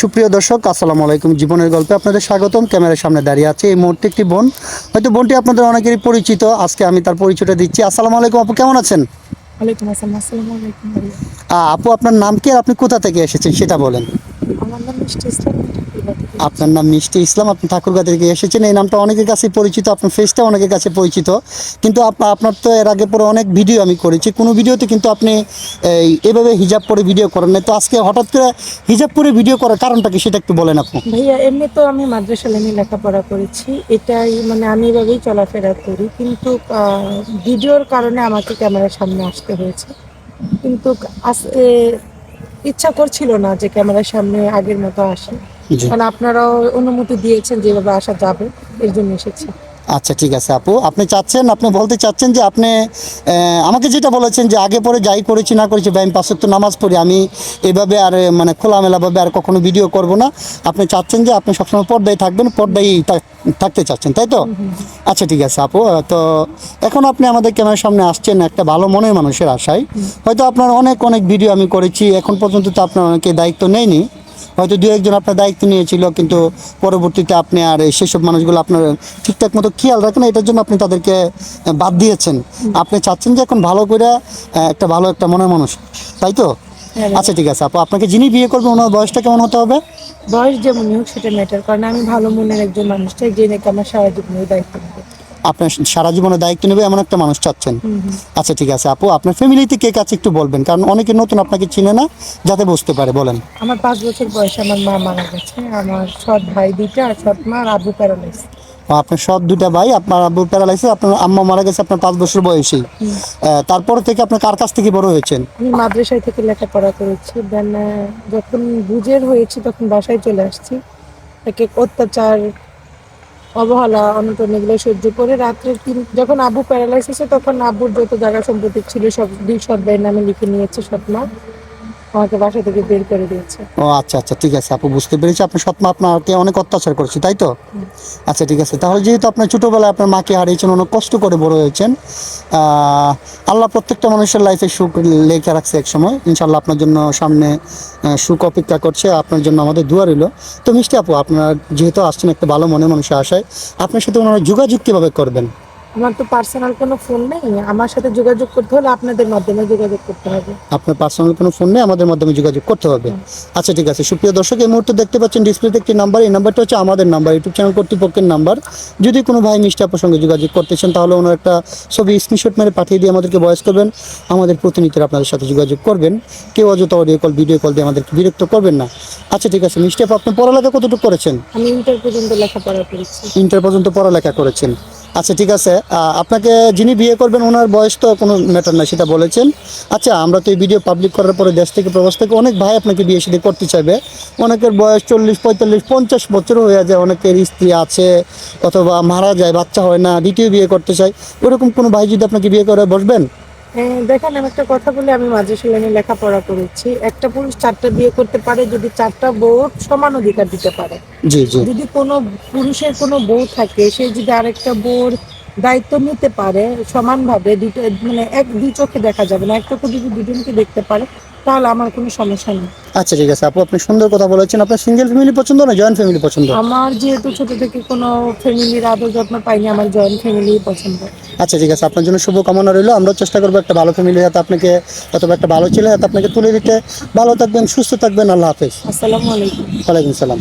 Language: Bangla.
সুপ্রিয় দর্শক আসসালামু আলাইকুম। জীবনের গল্পে আপনাদের স্বাগতম। ক্যামেরার সামনে দাঁড়িয়ে আছে এই মুহূর্তে একটি বোন। হয়তো বোনটি আপনাদের অনেকেরই পরিচিত। আজকে আমি তার পরিচয়টা দিচ্ছি। আসসালামু আলাইকুম আপু কেমন আছেন? আপু আপনার নাম কি আর আপনি কোথা থেকে এসেছেন সেটা বলেন। আমার নাম আপনার নাম মিষ্টি ইসলাম, আপনি ঠাকুরগা থেকে এসেছেন। এই নামটা অনেকের কাছে পরিচিত, আপনার ফেসটা অনেকের কাছে পরিচিত। কিন্তু আপ- আপনার তো এর আগে পরে অনেক ভিডিও আমি করেছি। কোনো ভিডিওতে কিন্তু আপনি এভাবে হিজাব পরে ভিডিও করেন না তো আজকে হঠাৎ করে হিজাব পরে ভিডিও করার কারণটা কি সেটা একটু বলেন আপু ভাইয়া, এমনি তো আমি মাদ্রাসা লাইনে লেখাপড়া করেছি। এটাই মানে আমি এভাবেই চলাফেরা করি। কিন্তু ভিডিওর কারণে আমাকে ক্যামেরার সামনে আসতে হয়েছে। কিন্তু আজকে ইচ্ছা করছিল না যে ক্যামেরার সামনে আগের মতো আসে। কারণ আপনারাও অনুমতি দিয়েছেন যেভাবে আসা যাবে এর জন্য এসেছি। আচ্ছা ঠিক আছে আপু। আপনি চাচ্ছেন আপনি বলতে চাচ্ছেন যে আপনি আমাকে যেটা বলেছেন যে আগে পরে যাই করেছি না করেছি বা আমি ওয়াক্ত নামাজ পড়ি আমি এভাবে আর মানে খোলামেলাভাবে আর কখনো ভিডিও করব না। আপনি চাচ্ছেন যে আপনি সবসময় পর্দায় থাকবেন পর্দায় থাক- থাকতে চাচ্ছেন তাই তো? আচ্ছা ঠিক আছে আপু তো এখন আপনি আমাদের ক্যামেরার সামনে আসছেন একটা ভালো মনের মানুষের আশায়। হয়তো আপনার অনেক অনেক ভিডিও আমি করেছি এখন পর্যন্ত তো আপনার অনেকে দায়িত্ব নেয়নি। হয়তো দু একজন আপনার দায়িত্ব নিয়েছিল কিন্তু পরবর্তীতে আপনি আর এই সেসব মানুষগুলো আপনার ঠিকঠাক মতো খেয়াল রাখেন এটার জন্য আপনি তাদেরকে বাদ দিয়েছেন। আপনি চাচ্ছেন যে এখন ভালো করে একটা ভালো একটা মনের মানুষ তাই তো? হ্যাঁ। আচ্ছা ঠিক আছে আপু আপনাকে যিনি বিয়ে করবেন ওনার বয়সটা কেমন হতে হবে? বয়স যেমনই হোক সেটা ম্যাটার কারণ আমি ভালো মনের একজন মানুষ চাই যে নাকি আমার সারা জীবনের দায়িত্ব? আপনার সারা জীবনে দায়িত্ব নেবে এমন একটা মানুষ চাচ্ছেন। আচ্ছা ঠিক আছে। আপু আপনার ফ্যামিলিতে কে কাছে একটু বলবেন? কারণ অনেকে নতুন আপনাকে চিনে না যাতে বুঝতে পারে বলেন। আমার পাঁচ বছর বয়সে আমার মা মারা গেছে। আমার সৎ ভাই দুইটা আর সৎ মা আবু প্যারালাইস আপনার সব দুটা ভাই আপনার আব্বু প্যারালাইসিস আপনার আম্মা মারা গেছে আপনার পাঁচ বছর বয়সেই তারপর থেকে আপনার কার কাছ থেকে বড় হয়েছেন? আমি মাদ্রাসায় থেকে লেখাপড়া করেছি। দেন যখন বুঝের হয়েছি তখন বাসায় চলে আসছি। তাকে অত্যাচার অবহেলা, অনটন, এগুলো সহ্য করে রাত্রে যখন আবু প্যারালাইসিসে তখন আব্বুর যত জায়গা সম্পত্তি ছিল সব দুই সব নামে লিখে নিয়েছে সব আমাকে বাসা থেকে বের করে দিয়েছে। ও আচ্ছা আচ্ছা ঠিক আছে, আপু, বুঝতে পেরেছি। আপনার আপনাকে অনেক অত্যাচার তাই তো? আচ্ছা ঠিক আছে। তাহলে যেহেতু আপনার ছোটোবেলায় আপনার মাকে হারিয়েছেন, অনেক কষ্ট করে বড় হয়েছেন আল্লাহ প্রত্যেকটা মানুষের লাইফে সুখ লেখা রাখছে এক সময় ইনশাল্লাহ আপনার জন্য সামনে সুখ অপেক্ষা করছে, আপনার জন্য আমাদের দোয়া রইল। তো মিষ্টি আপু, আপনার যেহেতু আসছেন একটা ভালো মনে মানুষের আশায়, আপনার সাথে ওনারা যোগাযোগ কীভাবে করবেন? আমার তো পার্সোনাল কোনো ফোন নেই। আমার সাথে যোগাযোগ করতে হলে আপনাদের মাধ্যমে যোগাযোগ করতে হবে। আপনার পার্সোনাল কোনো ফোন নেই আমাদের মাধ্যমে যোগাযোগ করতে হবে। আচ্ছা ঠিক আছে। সুপ্রিয় দর্শক এই মুহূর্তে দেখতে পাচ্ছেন ডিসপ্লেতে একটি নাম্বার এই নাম্বারটা হচ্ছে আমাদের নাম্বার ইউটিউব চ্যানেল কর্তৃপক্ষের নাম্বার যদি কোনো ভাই মিষ্টি আপুর সঙ্গে যোগাযোগ করতে চান তাহলে ওনার একটা ছবি স্ক্রিনশট মেরে পাঠিয়ে দিয়ে আমাদেরকে বয়স করবেন। আমাদের প্রতিনিধিরা আপনাদের সাথে যোগাযোগ করবেন। কেউ অযথা অডিও কল ভিডিও কল দিয়ে আমাদেরকে বিরক্ত করবেন না। আচ্ছা ঠিক আছে। মিষ্টি আপু আপনি পড়ালেখা কতটুকু করেছেন? আমি ইন্টার পর্যন্ত লেখাপড়া করেছি। ইন্টার পর্যন্ত পড়ালেখা করেছেন। আচ্ছা ঠিক আছে। আপনাকে যিনি বিয়ে করবেন, ওনার বয়স তো কোনো ম্যাটার না সেটা বলেছেন। আচ্ছা আমরা তো এই ভিডিও পাবলিক করার পরে দেশ থেকে, প্রবাস থেকে অনেক ভাই আপনাকে বিয়ে সাথে করতে চাইবে। অনেকের বয়স চল্লিশ, পঁয়তাল্লিশ, পঞ্চাশ বছর হয়ে যায়, অনেকের স্ত্রী আছে, অথবা মারা যায়, বাচ্চা হয় না, দ্বিতীয় বিয়ে করতে চায়। ওরকম কোনো ভাই যদি আপনাকে বিয়ে করে বসবেন? দেখেন আমি একটা কথা বলে আমি মাঝে সেখানে লেখাপড়া করেছি। একটা পুরুষ চারটা বিয়ে করতে পারে যদি চারটা বউ সমান অধিকার দিতে পারে। যদি কোনো পুরুষের কোনো বউ থাকে সে যদি আরেকটা বউর দায়িত্ব নিতে পারে সমানভাবে দুটো মানে এক দুই চোখে দেখা যাবে না এক চোখে যদি দুজনকে দেখতে পারে তাহলে আমার কোনো সমস্যা নেই। আচ্ছা ঠিক আছে। আপু আপনি সুন্দর কথা বলেছেন। আপনার সিঙ্গেল ফ্যামিলি পছন্দ না জয়েন্ট ফ্যামিলি পছন্দ? আমার যেহেতু ছোট থেকে কোনো ফ্যামিলির আদর যত্ন পাইনি আমার জয়েন্ট ফ্যামিলি পছন্দ। আচ্ছা ঠিক আছে। আপনার জন্য শুভকামনা রইল। আমরাও চেষ্টা করব একটা ভালো ফ্যামিলি হাতে আপনাকে অথবা একটা ভালো ছেলে হাতে আপনাকে তুলে দিতে। ভালো থাকবেন সুস্থ থাকবেন। আল্লাহ হাফেজ। আসসালামু আলাইকুম। ওয়ালাইকুম সালাম।